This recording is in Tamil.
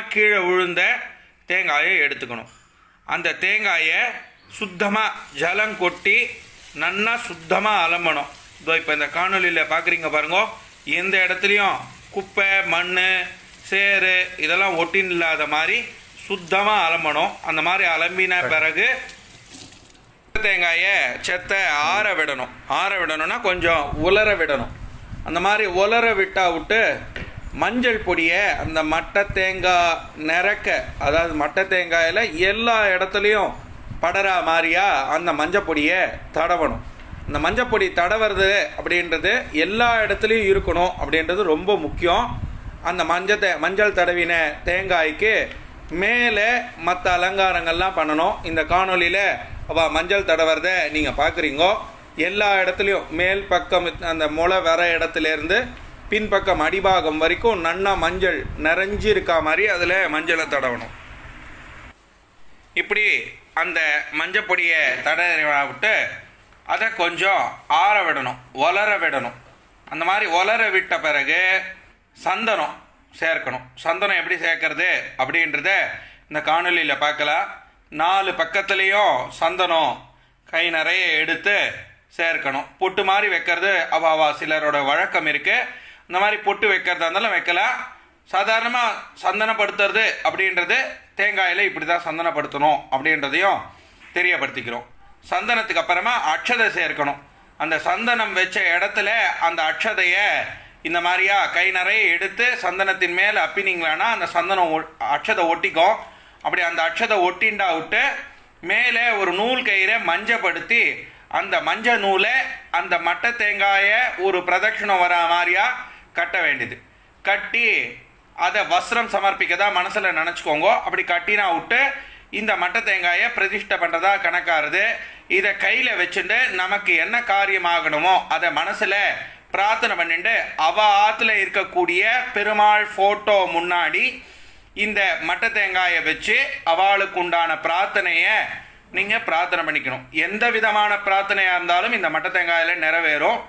சுத்தமாக கீழே விழுந்த தேங்காயை எடுத்துக்கணும். அந்த தேங்காயை சுத்தமாக ஜலம் கொட்டி நன்னா சுத்தமாக அலம்பணும். இதோ இப்போ இந்த காணொலியில் பார்க்குறீங்க பாருங்க. எந்த இடத்துலையும் குப்பை மண் சேறு இதெல்லாம் ஒட்டின் இல்லாத மாதிரி சுத்தமாக அலம்பணும். அந்த மாதிரி அலம்பின பிறகு தேங்காயை செத்தை ஆற விடணும். ஆற விடணும்னா கொஞ்சம் உலர விடணும். அந்த மாதிரி உலர விட்டா விட்டு மஞ்சள் பொடியை அந்த மட்டை தேங்காய் நிறக்க அதாவது மட்டை தேங்காயில் எல்லா இடத்துலையும் படரா மாதிரியா அந்த மஞ்சள் பொடியை தடவணும். இந்த மஞ்சள் பொடி தடவுறது அப்படின்றது எல்லா இடத்துலையும் இருக்கணும் அப்படின்றது ரொம்ப முக்கியம். அந்த மஞ்சள் தே மஞ்சள் தடவின தேங்காய்க்கு மேலே மற்ற அலங்காரங்கள்லாம் பண்ணணும். இந்த காணொளியில் அவள் மஞ்சள் தடவுறத நீங்கள் பார்க்குறீங்கோ எல்லா இடத்துலையும் மேல் பக்கம் அந்த முளை வர இடத்துலேருந்து பின்பக்கம் அடிபாகம் வரைக்கும் நன்னா மஞ்சள் நிறைஞ்சு இருக்கா மாதிரி அதில் மஞ்சளை தடவணும். இப்படி அந்த மஞ்சள் பொடியை தடவி விட்டு அதை கொஞ்சம் ஆற விடணும் ஒலர விடணும். அந்த மாதிரி ஒலர விட்ட பிறகு சந்தனம் சேர்க்கணும். சந்தனம் எப்படி சேர்க்கறது அப்படின்றத இந்த காணொலியில் பார்க்கலாம். நாலு பக்கத்துலேயும் சந்தனம் கை நிறைய எடுத்து சேர்க்கணும். பொட்டு மாதிரி வைக்கிறது அவாவா சிலரோட வழக்கம் இருக்குது இந்த மாதிரி பொட்டு வைக்கிறதா இருந்தாலும் வைக்கலாம் சாதாரணமாக சந்தனப்படுத்துறது அப்படின்றது தேங்காயில் இப்படி தான் சந்தனப்படுத்தணும் அப்படின்றதையும் தெரியப்படுத்திக்கிறோம். சந்தனத்துக்கு அப்புறமா அக்ஷதை சேர்க்கணும். அந்த சந்தனம் வச்ச இடத்துல அந்த அக்ஷதையை இந்த மாதிரியா கை நிறைய எடுத்து சந்தனத்தின் மேலே அப்பினீங்களானா அந்த சந்தனம் அக்ஷதை ஒட்டிக்கும். அப்படி அந்த அக்ஷதை ஒட்டிண்டா விட்டு மேலே ஒரு நூல் கயிறை மஞ்சப்படுத்தி அந்த மஞ்ச நூலை அந்த மட்டை தேங்காயை ஒரு பிரதட்சணம் வர மாதிரியா கட்ட வேண்டியது. கட்டி அதை வஸ்திரம் சமர்ப்பிக்க தான் மனசில் நினச்சிக்கோங்க. அப்படி கட்டினா விட்டு இந்த மட்டை தேங்காயை பிரதிஷ்டை பண்ணுறதா கணக்காருது. இதை கையில் வச்சுட்டு நமக்கு என்ன காரியம் ஆகணுமோ அதை மனசில் பிரார்த்தனை பண்ணிட்டு அவ ஆற்றுல இருக்கக்கூடிய பெருமாள் ஃபோட்டோ முன்னாடி இந்த மட்டை தேங்காயை வச்சு அவளுக்கு உண்டான பிரார்த்தனையை நீங்கள் பிரார்த்தனை பண்ணிக்கணும். எந்த விதமான பிரார்த்தனையாக இருந்தாலும் இந்த மட்டை தேங்காயில் நிறைவேறும்.